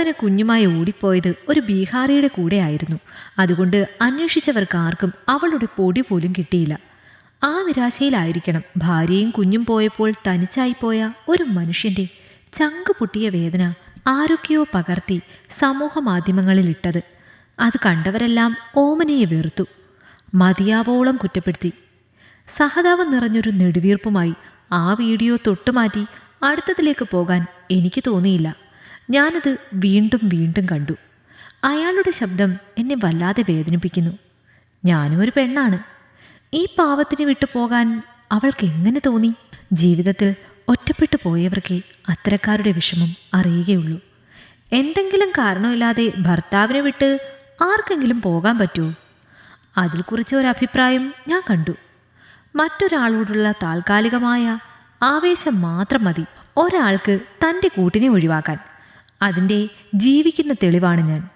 ഓമന കുഞ്ഞുമായി ഓടിപ്പോയത് ഒരു ബീഹാറിയുടെ കൂടെയായിരുന്നു. അതുകൊണ്ട് അന്വേഷിച്ചവർക്ക് ആർക്കും അവളുടെ പൊടി പോലും കിട്ടിയില്ല. ആ നിരാശയിലായിരിക്കണം. ഭാര്യയും കുഞ്ഞും പോയപ്പോൾ തനിച്ചായിപ്പോയ ഒരു മനുഷ്യന്റെ ചങ്ക് പൊട്ടിയ വേദന ആരൊക്കെയോ പകർത്തി സമൂഹ മാധ്യമങ്ങളിൽ ഇട്ടത് അത് കണ്ടവരെല്ലാം ഓമനയെ വെറുത്തു. മതിയാവോളം കുറ്റപ്പെടുത്തി. സഹതാപം നിറഞ്ഞൊരു നെടുവീർപ്പുമായി ആ വീഡിയോ തൊട്ടുമാറ്റി അടുത്തതിലേക്ക് പോകാൻ എനിക്ക് തോന്നിയില്ല. ഞാനത് വീണ്ടും വീണ്ടും കണ്ടു. അയാളുടെ ശബ്ദം എന്നെ വല്ലാതെ വേദനിപ്പിക്കുന്നു. ഞാനും ഒരു പെണ്ണാണ്. ഈ പാവത്തിന് വിട്ടു പോകാൻ അവൾക്ക് എങ്ങനെ തോന്നി? ജീവിതത്തിൽ ഒറ്റപ്പെട്ടു പോയവർക്ക് അത്തരക്കാരുടെ വിഷമം അറിയുകയുള്ളൂ. എന്തെങ്കിലും കാരണമില്ലാതെ ഭർത്താവിനെ വിട്ട് ആർക്കെങ്കിലും പോകാൻ പറ്റുമോ? അതിൽ കുറിച്ച് ഒരു അഭിപ്രായം ഞാൻ കണ്ടു. മറ്റൊരാളോടുള്ള താൽക്കാലികമായ ആവേശം മാത്രം മതി. ഒരാൾക്ക് തന്റെ കൂട്ടിനെ ഒഴിവാക്കാൻ. അതിന്റെ ജീവിക്കുന്ന തെളിവാണ് ഞാൻ.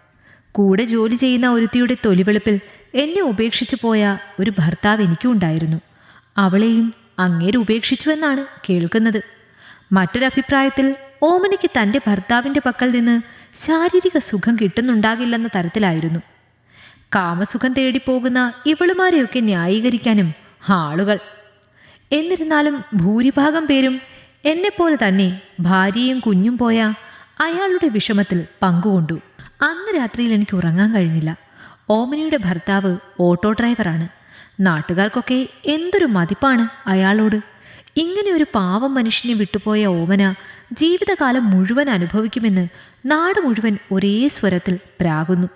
കൂടെ ജോലി ചെയ്യുന്ന ഒരുത്തിയുടെ തൊലിവെളുപ്പിൽ എന്നെ ഉപേക്ഷിച്ചു പോയ ഒരു ഭർത്താവ് എനിക്കും ഉണ്ടായിരുന്നു അവളെയും അങ്ങേര് ഉപേക്ഷിച്ചുവെന്നാണ് കേൾക്കുന്നത്. മറ്റൊരഭിപ്രായത്തിൽ ഓമനയ്ക്ക് തന്റെ ഭർത്താവിന്റെ പക്കൽ നിന്ന് ശാരീരിക സുഖം കിട്ടുന്നുണ്ടാകില്ലെന്ന തരത്തിലായിരുന്നു. കാമസുഖം തേടി പോകുന്ന ഇവളുമാരെയൊക്കെ ന്യായീകരിക്കാനും ആളുകൾ. എന്നിരുന്നാലും ഭൂരിഭാഗം പേരും എന്നെപ്പോലെ തന്നെ ഭാര്യയും കുഞ്ഞും പോയ അയാളുടെ വിഷമത്തിൽ പങ്കുകൊണ്ടു. അന്ന് രാത്രിയിൽ എനിക്ക് ഉറങ്ങാൻ കഴിഞ്ഞില്ല. ഓമനയുടെ ഭർത്താവ് ഓട്ടോ ഡ്രൈവറാണ്. നാട്ടുകാർക്കൊക്കെ എന്തൊരു മതിപ്പാണ് അയാളോട്. ഇങ്ങനെ ഒരു പാവം മനുഷ്യനെ വിട്ടുപോയ ഓമന ജീവിതകാലം മുഴുവൻ അനുഭവിക്കുമെന്ന് നാട് മുഴുവൻ ഒരേ സ്വരത്തിൽ പ്രാകുന്നു.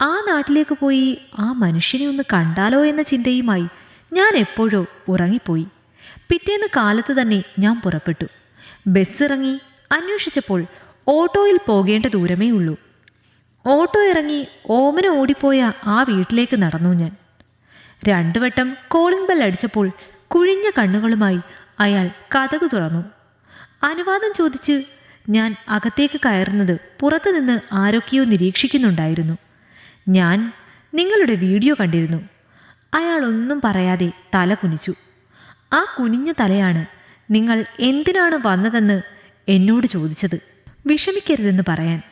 ആ നാട്ടിലേക്ക് പോയി ആ മനുഷ്യനെ ഒന്ന് കണ്ടാലോ എന്ന ചിന്തയുമായി ഞാൻ എപ്പോഴോ ഉറങ്ങിപ്പോയി. പിറ്റേന്ന് കാലത്ത് തന്നെ ഞാൻ പുറപ്പെട്ടു. ബസ് ഇറങ്ങി അന്വേഷിച്ചപ്പോൾ ഓട്ടോയിൽ പോകേണ്ട ദൂരമേ ഉള്ളൂ. ഓട്ടോ ഇറങ്ങി ഓമന ഓടിപ്പോയ ആ വീട്ടിലേക്ക് നടന്നു ഞാൻ. രണ്ടു വട്ടം കോളിംഗ് ബെൽ അടിച്ചപ്പോൾ കുഴിഞ്ഞ കണ്ണുകളുമായി അയാൾ കഥകു തുറന്നു. അനുവാദം ചോദിച്ച് ഞാൻ അകത്തേക്ക് കയറുന്നത് പുറത്തുനിന്ന് ആരൊക്കെയോ നിരീക്ഷിക്കുന്നുണ്ടായിരുന്നു. ഞാൻ നിങ്ങളുടെ വീഡിയോ കണ്ടിരുന്നു. അയാൾ ഒന്നും പറയാതെ തല കുനിച്ചു. ആ കുനിഞ്ഞ തലയാണ് നിങ്ങൾ എന്തിനാണ് വന്നതെന്ന് എന്നോട് ചോദിച്ചത്. വിഷമിക്കരുതെന്ന് പറയാൻ.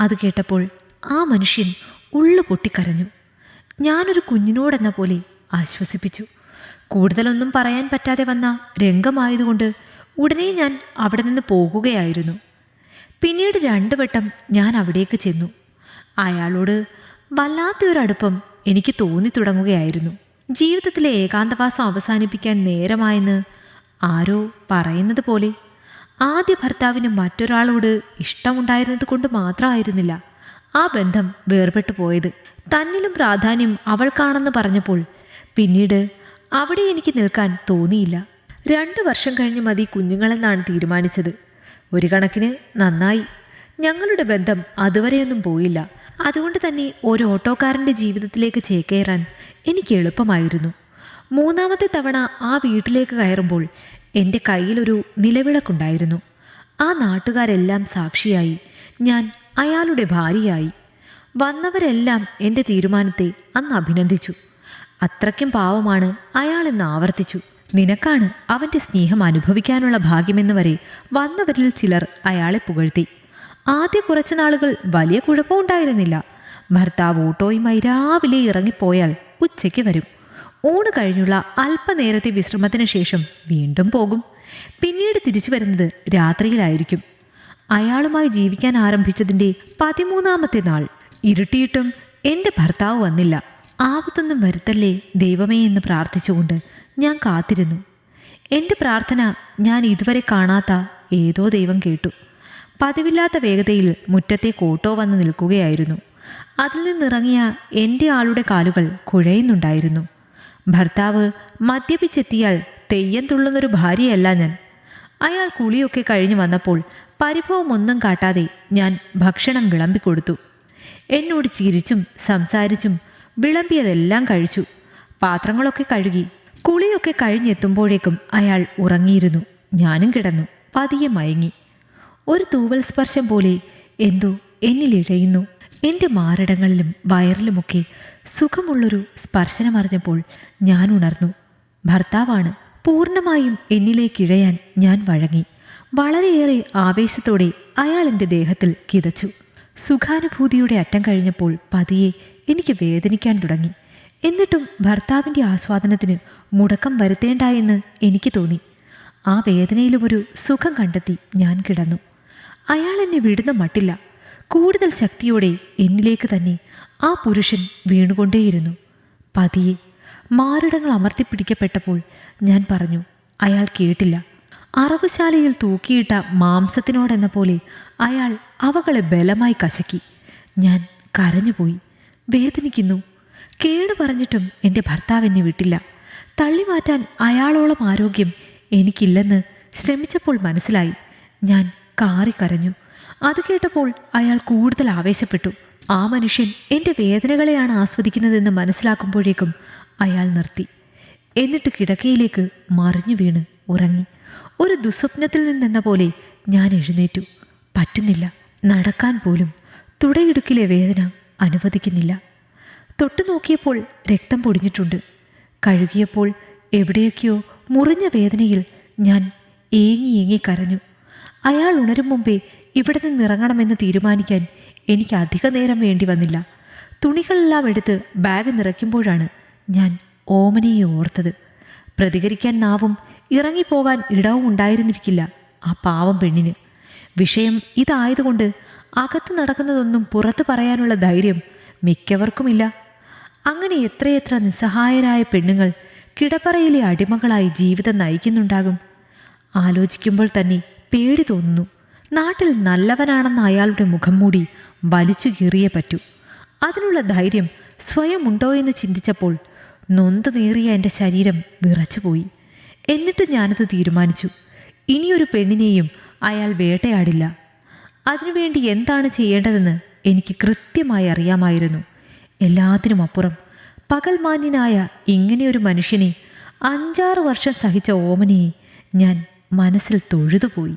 അത് കേട്ടപ്പോൾ ആ മനുഷ്യൻ ഉള്ളു പൊട്ടിക്കരഞ്ഞു. ഞാനൊരു കുഞ്ഞിനോടെന്ന പോലെ ആശ്വസിപ്പിച്ചു. കൂടുതലൊന്നും പറയാൻ പറ്റാതെ വന്ന രംഗമായതുകൊണ്ട് ഉടനെ ഞാൻ അവിടെ നിന്ന് പോകുകയായിരുന്നു. പിന്നീട് രണ്ടു വട്ടം ഞാൻ അവിടേക്ക് ചെന്നു. അയാളോട് വല്ലാത്തൊരടുപ്പം എനിക്ക് തോന്നി തുടങ്ങുകയായിരുന്നു. ജീവിതത്തിലെ ഏകാന്തവാസം അവസാനിപ്പിക്കാൻ നേരമായെന്ന് ആരോ പറയുന്നത് പോലെ ആദ്യ ഭർത്താവിന് മറ്റൊരാളോട് ഇഷ്ടമുണ്ടായിരുന്നത് കൊണ്ട് മാത്രമായിരുന്നില്ല. ആ ബന്ധം വേർപെട്ടു പോയത്. തന്നിലും പ്രാധാന്യം അവൾക്കാണെന്ന് പറഞ്ഞപ്പോൾ പിന്നീട് അവിടെ എനിക്ക് നിൽക്കാൻ തോന്നിയില്ല. രണ്ടു വർഷം കഴിഞ്ഞ് മതി കുഞ്ഞുങ്ങളെന്നാണ് തീരുമാനിച്ചത്. ഒരു കണക്കിന് നന്നായി. ഞങ്ങളുടെ ബന്ധം അതുവരെയൊന്നും പോയില്ല. അതുകൊണ്ട് തന്നെ ഒരു ഓട്ടോക്കാരന്റെ ജീവിതത്തിലേക്ക് ചേക്കേറാൻ എനിക്ക് എളുപ്പമായിരുന്നു. മൂന്നാമത്തെ തവണ ആ വീട്ടിലേക്ക് കയറുമ്പോൾ എന്റെ കയ്യിലൊരു നിലവിളക്കുണ്ടായിരുന്നു. ആ നാട്ടുകാരെല്ലാം സാക്ഷിയായി. ഞാൻ അയാളുടെ ഭാര്യയായി. വന്നവരെല്ലാം എന്റെ തീരുമാനത്തെ അന്ന് അഭിനന്ദിച്ചു. അത്രയ്ക്കും പാവമാണ് അയാളെന്ന് ആവർത്തിച്ചു. നിനക്കാണ് അവന്റെ സ്നേഹം അനുഭവിക്കാനുള്ള ഭാഗ്യമെന്ന് വരെ വന്നവരിൽ ചിലർ അയാളെ പുകഴ്ത്തി. ആദ്യ കുറച്ച് നാളുകൾ വലിയ കുഴപ്പമുണ്ടായിരുന്നില്ല. ഭർത്താവ് ഓട്ടോയുമായി രാവിലെ ഇറങ്ങിപ്പോയാൽ ഉച്ചയ്ക്ക് വരും. ഊണ് കഴിഞ്ഞുള്ള അല്പനേരത്തെ വിശ്രമത്തിന് ശേഷം വീണ്ടും പോകും. പിന്നീട് തിരിച്ചു വരുന്നത് രാത്രിയിലായിരിക്കും. അയാളുമായി ജീവിക്കാൻ ആരംഭിച്ചതിന്റെ പതിമൂന്നാമത്തെ നാൾ. ഇരുട്ടിയിട്ടും എന്റെ ഭർത്താവ് വന്നില്ല. ആപത്തൊന്നും വരുത്തല്ലേ ദൈവമേ എന്ന് പ്രാർത്ഥിച്ചുകൊണ്ട് ഞാൻ കാത്തിരുന്നു. എന്റെ പ്രാർത്ഥന ഞാൻ ഇതുവരെ കാണാത്ത ഏതോ ദൈവം കേട്ടു. പതിവില്ലാത്ത വേഗതയിൽ മുറ്റത്തെ കോട്ടോ വന്ന് നിൽക്കുകയായിരുന്നു. അതിൽ നിന്നിറങ്ങിയ എന്റെ ആളുടെ കാലുകൾ കുഴയുന്നുണ്ടായിരുന്നു. ഭർത്താവ് മദ്യപിച്ചെത്തിയാൽ തെയ്യം തുള്ളുന്നൊരു ഭാര്യയല്ല ഞാൻ. അയാൾ കുളിയൊക്കെ കഴിഞ്ഞു വന്നപ്പോൾ പരിഭവമൊന്നും കാട്ടാതെ ഞാൻ ഭക്ഷണം വിളമ്പിക്കൊടുത്തു. എന്നോട് ചിരിച്ചും സംസാരിച്ചും വിളമ്പിയതെല്ലാം കഴിച്ചു. പാത്രങ്ങളൊക്കെ കഴുകി കുളിയൊക്കെ കഴിഞ്ഞെത്തുമ്പോഴേക്കും അയാൾ ഉറങ്ങിയിരുന്നു. ഞാനും കിടന്നു പതിയെ മയങ്ങി. ഒരു തൂവൽ സ്പർശം പോലെ എന്തോ എന്നിലിഴയുന്നു എന്റെ മാറിടങ്ങളിലും വയറിലുമൊക്കെ സുഖമുള്ളൊരു സ്പർശനമറിഞ്ഞപ്പോൾ ഞാൻ ഉണർന്നു. ഭർത്താവാണ് പൂർണമായും എന്നിലേക്കിഴയാൻ ഞാൻ വഴങ്ങി. വളരെയേറെ ആവേശത്തോടെ അയാൾ എന്റെ ദേഹത്തിൽ കിതച്ചു. സുഖാനുഭൂതിയുടെ അറ്റം കഴിഞ്ഞപ്പോൾ പതിയെ എനിക്ക് വേദനിക്കാൻ തുടങ്ങി. എന്നിട്ടും ഭർത്താവിന്റെ ആസ്വാദനത്തിന് മുടക്കം വരുത്തേണ്ട എന്ന് എനിക്ക് തോന്നി. ആ വേദനയിലും ഒരു സുഖം കണ്ടെത്തി ഞാൻ കിടന്നു. അയാൾ എന്നെ വിടുന്ന മട്ടില്ല. കൂടുതൽ ശക്തിയോടെ എന്നിലേക്ക് തന്നെ ആ പുരുഷൻ വീണുകൊണ്ടേയിരുന്നു. പതിയെ മാറിടങ്ങൾ അമർത്തിപ്പിടിക്കപ്പെട്ടപ്പോൾ ഞാൻ പറഞ്ഞു അയാൾ കേട്ടില്ല. അറവുശാലയിൽ തൂക്കിയിട്ട മാംസത്തിനോടെന്ന പോലെ അയാൾ അവകളെ ബലമായി കശക്കി. ഞാൻ കരഞ്ഞുപോയി. വേദനിക്കുന്നു. കേട് പറഞ്ഞിട്ടും എന്റെ ഭർത്താവ് എന്നെ വിട്ടില്ല. തള്ളിമാറ്റാൻ അയാളോളം ആരോഗ്യം എനിക്കില്ലെന്ന് ശ്രമിച്ചപ്പോൾ മനസ്സിലായി. ഞാൻ കാറിക്കരഞ്ഞു അത് കേട്ടപ്പോൾ അയാൾ കൂടുതൽ ആവേശപ്പെട്ടു. ആ മനുഷ്യൻ എന്റെ വേദനകളെയാണ് ആസ്വദിക്കുന്നതെന്ന് മനസ്സിലാക്കുമ്പോഴേക്കും അയാൾ നിർത്തി. എന്നിട്ട് കിടക്കയിലേക്ക് മറിഞ്ഞു വീണ് ഉറങ്ങി. ഒരു ദുസ്വപ്നത്തിൽ നിന്നെന്ന പോലെ ഞാൻ എഴുന്നേറ്റു. പറ്റുന്നില്ല നടക്കാൻ പോലും തുടയിടുക്കിലെ വേദന അനുവദിക്കുന്നില്ല. തൊട്ടു നോക്കിയപ്പോൾ രക്തം പൊടിഞ്ഞിട്ടുണ്ട്. കഴുകിയപ്പോൾ എവിടെയൊക്കെയോ മുറിഞ്ഞ വേദനയിൽ ഞാൻ ഏങ്ങി ഏങ്ങി കരഞ്ഞു. അയാൾ ഉണരും മുമ്പേ ഇവിടെ നിന്നിറങ്ങണമെന്ന് തീരുമാനിക്കാൻ എനിക്ക് അധിക നേരം വേണ്ടി വന്നില്ല. തുണികളെല്ലാം എടുത്ത് ബാഗ് നിറയ്ക്കുമ്പോഴാണ് ഞാൻ ഓമനയെ ഓർത്തത്. പ്രതികരിക്കാൻ നാവും ഇറങ്ങിപ്പോകാൻ ഇടവും ഉണ്ടായിരുന്നിരിക്കില്ല ആ പാവം പെണ്ണിന്. വിഷയം ഇതായതുകൊണ്ട് അകത്ത് നടക്കുന്നതൊന്നും പുറത്ത് പറയാനുള്ള ധൈര്യം മിക്കവർക്കുമില്ല. അങ്ങനെ എത്രയെത്ര നിസ്സഹായരായ പെണ്ണുങ്ങൾ കിടപ്പറയിലെ അടിമകളായി ജീവിതം നയിക്കുന്നുണ്ടാകും. ആലോചിക്കുമ്പോൾ തന്നെ പേടി തോന്നുന്നു. നാട്ടിൽ നല്ലവനാണെന്ന അയാളുടെ മുഖം മൂടി വലിച്ചു കീറിയേ പറ്റൂ. അതിനുള്ള ധൈര്യം സ്വയം ഉണ്ടോ എന്ന് ചിന്തിച്ചപ്പോൾ നൊന്ത് നീറിയ എന്റെ ശരീരം വിറച്ചുപോയി. എന്നിട്ട് ഞാനത് തീരുമാനിച്ചു. ഇനിയൊരു പെണ്ണിനെയും അയാൾ വേട്ടയാടില്ല. അതിനുവേണ്ടി എന്താണ് ചെയ്യേണ്ടതെന്ന് എനിക്ക് കൃത്യമായി അറിയാമായിരുന്നു. എല്ലാത്തിനും അപ്പുറം പകൽമാന്യനായ ഇങ്ങനെയൊരു മനുഷ്യനെ അഞ്ചാറ് വർഷം സഹിച്ച ഓമനയെ ഞാൻ മനസ്സിൽ തൊഴുതുപോയി.